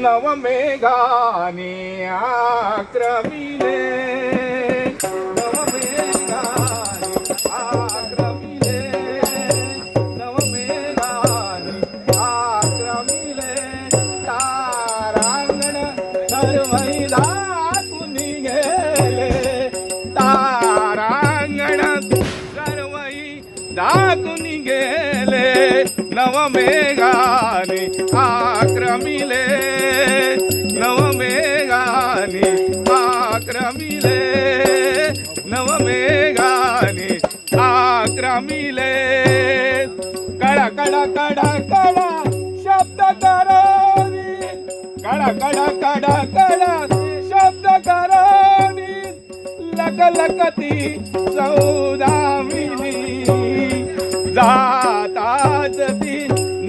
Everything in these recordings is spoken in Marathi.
नवमेघाने आक्रमिले। नवमेघाने गेले। तारांगण आक्रमिले नवमेघाने आक्रमिले नवमेघाने आक्रमिले. कडा कडा कडा कडा शब्द करोनी कडा कडा कडा कडा शब्द करोनी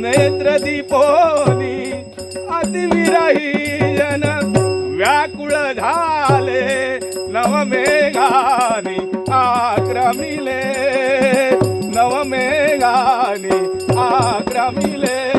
नेत्र दीपोनी अतिविरही जन व्याकुळ झाले नवमेघानी आक्रमिले नवमेघानी आक्रमिले.